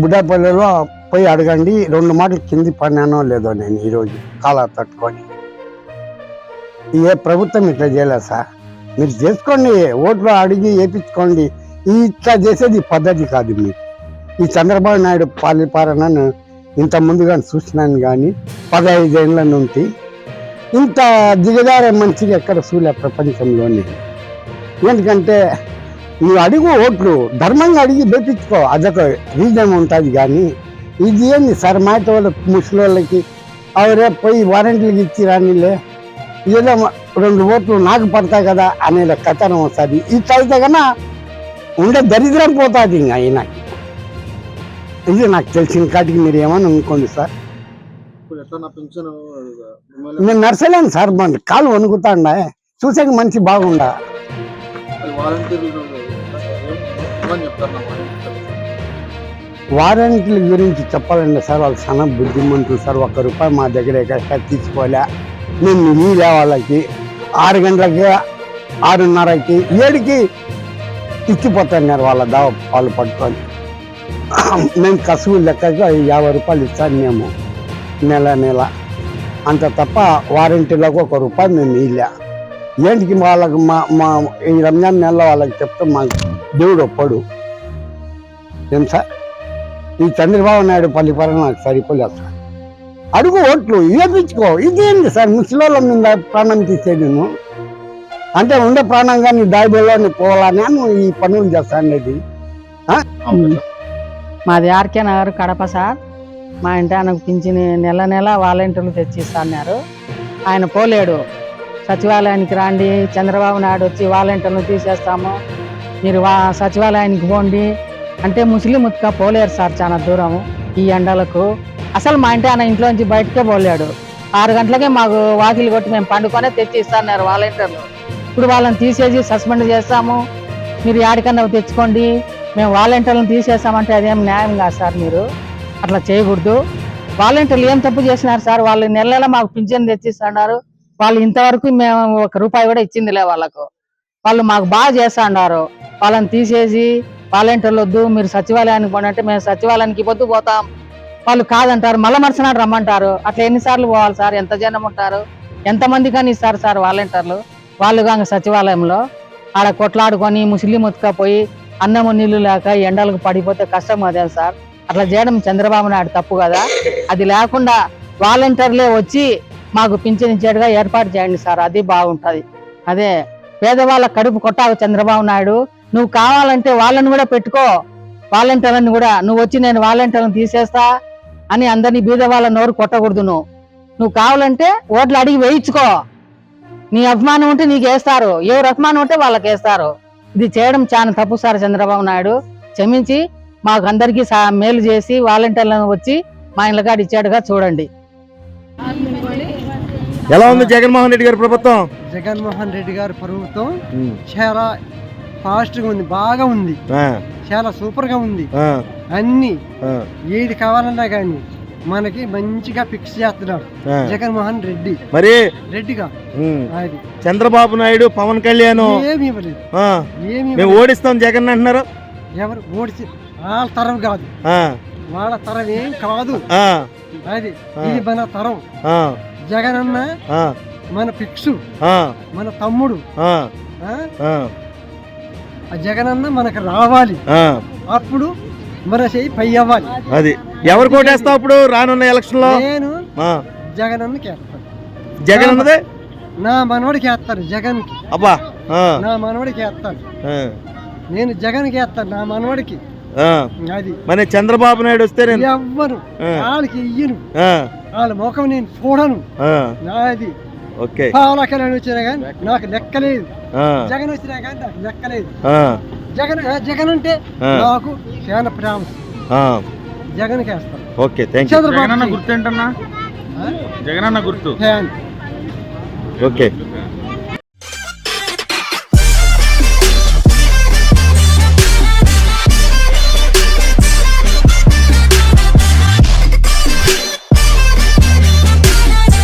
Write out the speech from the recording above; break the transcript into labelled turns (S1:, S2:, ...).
S1: బుడ్డాపల్లిలో పోయి అడగండి రెండు మాటలు కింది పడినానో లేదో నేను ఈరోజు కాలా తట్టుకొని. ఏ ప్రభుత్వం ఇట్లా చేయలేదు సార్? మీరు చేసుకోండి ఓట్లు అడిగి వేయించుకోండి ఈ ఇట్లా చేసేది పద్ధతి కాదు మీకు ఈ చంద్రబాబు నాయుడు పాలిపాలనను ఇంత ముందుగా చూసినాను కానీ పదహైదు నుండి ఇంత దిగజారే మంచిగా ఎక్కడ చూలే ప్రపంచంలోని. ఎందుకంటే నువ్వు అడుగు ఓట్లు ధర్మంగా అడిగి వేపించుకో అదొక రీజన్ ఉంటుంది కానీ ఇది ఏంది సార్? మాట వాళ్ళ ముసలి అవరే పోయి వారంటీలకు ఇచ్చి రానిలే. ఏదో రెండు ఓట్లు నాకు పడతాయి కదా అనే కథనం వస్తుంది. ఇట్లా అయితే కన్నా ఉండే దరిద్రం పోతుంది ఇంకా ఈయనకి ఇది నాకు తెలిసిన కాటికి మీరు ఏమని అనుకోండి సార్. నేను నర్సలేను సార్ మన కాలు వణుకుతాండా చూసాక మంచి బాగుండా.
S2: చెప్పమని చెప్తారు
S1: వారంటీల గురించి చెప్పాలంటే సార్ వాళ్ళు చాలా బుద్ధిమంతులు సార్. ఒక్క రూపాయి మా దగ్గర ఎక్కడ తీసుకోలే. మేము నీళ్ళే వాళ్ళకి ఆరు గంటలకి ఆరున్నరకి ఏడుకి ఇచ్చిపోతున్నారు వాళ్ళ దావ పాలు పట్టుకొని. మేము కసువు లెక్కకి యాభై రూపాయలు ఇస్తాను మేము. నెల నెల. అంత తప్ప వారంటీలకు ఒక రూపాయి మేము ఇలా ఏంటికి వాళ్ళకి మా మా ఈ రంజాన్ నెలలో వాళ్ళకి చెప్తే మా దేవుడు ఒప్పడు. ఏం సార్? ఈ చంద్రబాబు నాయుడు పల్లిపాలన నాకు సరిపోలేదు సార్. అడుగు ఓట్లు వేపించుకో ఇదేంటి సార్? ముసలిళ్ళ మీద ప్రాణం తీసేది నువ్వు అంటే ఉండే ప్రాణం కానీ దాయిబోలో పోవాలని నువ్వు ఈ పనులు
S2: సార్.
S3: మాది ఆర్కే నగర్ కడప సార్. మా ఇంటి ఆయనకు పింఛని నెల నెల వాలంటీర్లు తెచ్చి ఇస్తున్నారు ఆయన పోలేడు. సచివాలయానికి రండి చంద్రబాబు నాయుడు వచ్చి వాలంటీర్లు తీసేస్తాము. మీరు వా సచివాలయానికి పోండి. అంటే ముస్లిం ఉత్క పోలేరు సార్ చాలా దూరం ఈ ఎండలకు. అసలు మా ఇంటి ఆయన ఇంట్లో నుంచి బయటకే పోలేడు. ఆరు గంటలకే మాకు వాకిలి కొట్టి మేము పండుకొనే తెచ్చి ఇస్తాన్నారు వాలంటీర్లు. ఇప్పుడు వాళ్ళని తీసేసి సస్పెండ్ చేస్తాము. మీరు యాడికన్నా తెచ్చుకోండి. మేము వాలంటీర్లను తీసేసామంటే అదేం న్యాయం కాదు సార్ మీరు. అట్లా చేయకూడదు. వాలంటీర్లు ఏం తప్పు చేసినారు సార్? వాళ్ళు నెల నెల మాకు పింఛన్ తెచ్చిస్తున్నారు. వాళ్ళు ఇంతవరకు మేము ఒక రూపాయి కూడా ఇచ్చిందిలే వాళ్ళకు. వాళ్ళు మాకు బాగా చేస్తున్నారు వాళ్ళని తీసేసి వాలంటీర్లు వద్దు మీరు సచివాలయానికి పోండి అంటే మేము సచివాలయానికి పొద్దు పోతాం. వాళ్ళు కాదంటారు మళ్ళీ మరుసనాడు రమ్మంటారు. అట్లా ఎన్నిసార్లు పోవాలి సార్? ఎంత జనం ఉంటారు? ఎంతమంది కానీ ఇస్తారు సార్ వాలంటీర్లు? వాళ్ళు కాక సచివాలయంలో ఆడ కొట్లాడుకొని ముస్లిం ఉతకపోయి అన్నము నీళ్ళు లేక ఎండలకు పడిపోతే కష్టం అదే సార్. అట్లా చేయడం చంద్రబాబు నాయుడు తప్పు కదా. అది లేకుండా వాలంటీర్లే వచ్చి మాకు పింఛన్ ఇచ్చేట్టుగా ఏర్పాటు చేయండి సార్ అది బాగుంటుంది. అదే పేదవాళ్ళ కడుపు కొట్టావు చంద్రబాబు నాయుడు నువ్వు కావాలంటే వాళ్ళని కూడా పెట్టుకో వాలంటీర్లను కూడా నువ్వు వచ్చి నేను వాలంటీర్లను తీసేస్తా అని అందరినీ బీద వాళ్ళ నోరు కొట్టకూడదు నువ్వు. నువ్వు కావాలంటే ఓట్లు అడిగి వేయించుకో. నీ అభిమానం ఉంటే నీకు వేస్తారు ఎవరు అభిమానం ఉంటే వాళ్ళకి వేస్తారు. ఇది చేయడం చాలా తప్పు సార్ చంద్రబాబు నాయుడు. క్షమించి మాకు అందరికీ సా- మేలు చేసి వాలంటీర్లను వచ్చి మా ఇళ్ళకాడ ఇచ్చాడుగా చూడండి.
S4: ఎలా ఉంది జగన్మోహన్ రెడ్డి గారి ప్రభుత్వం?
S5: జగన్మోహన్ రెడ్డి గారి ప్రభుత్వం చాలా ఫాస్ట్గా ఉంది బాగా ఉంది. చాలా సూపర్గా ఉంది అన్ని ఏది కావాలన్నా కానీ మనకి మంచిగా ఫిక్స్ చేస్తున్నాడు. జగన్మోహన్ రెడ్డి.
S4: మరి?
S5: రెడ్డిగా.
S4: చంద్రబాబు నాయుడు పవన్ కళ్యాణ్
S5: ఏమి ఇవ్వలేదు.
S4: మేము ఓడిస్తాం జగన్ అంటున్నారు.
S5: ఎవరు ఓడిచి వాళ్ళ తరం కాదు. వాళ్ళ తరం ఏం కాదు. అది. ఇది మన తరం. జగన్
S4: ఆ,
S5: మన ఫిక్స్ మన తమ్ముడు.
S4: ఆ,
S5: జగన్ అన్న మనకు రావాలి. అప్పుడు మన చెయ్యి పై అవ్వాలి.
S4: అది. ఎవరు కోటేస్తావు ఇప్పుడు రానున్న ఎలక్షన్లో
S5: నేను
S4: ఆ,
S5: జగన్ అన్నకి వేస్తాను.
S4: జగన్ అన్నదే
S5: నా మనవడికి వేస్తాను జగన్కి.
S4: అబ్బా. ఆ,
S5: నా మనవడికి వేస్తాను నేను జగన్కి వేస్తాను నా మనవడికి. అది.
S4: మరి చంద్రబాబు నాయుడు వస్తే నేను
S5: ఎవ్వను
S4: ఆ.
S5: వాళ్ళకి ఇయ్యను వాళ్ళ ముఖం నేను చూడను.
S4: ఆ,
S5: నాది
S4: ఓకే.
S5: పాలకలని వచ్చినా కానీ నాకు లెక్కలేదు.
S4: ఆ,
S5: జగన్ వచ్చినా కానీ నాకు లెక్కలేదు.
S4: ఆ,
S5: జగన్ జగన్ అంటే. నాకు చాలా ప్రేమ.
S4: ఆ,
S5: జగన్కి వేస్తాం
S4: ఓకే థ్యాంక్ యూ
S5: చంద్రబాబు
S6: జగనన్న గుర్తు ఏంటన్నా?
S5: ఆ?
S6: జగనన్న గుర్తు.
S5: ఫ్యాన్.
S4: ఓకే.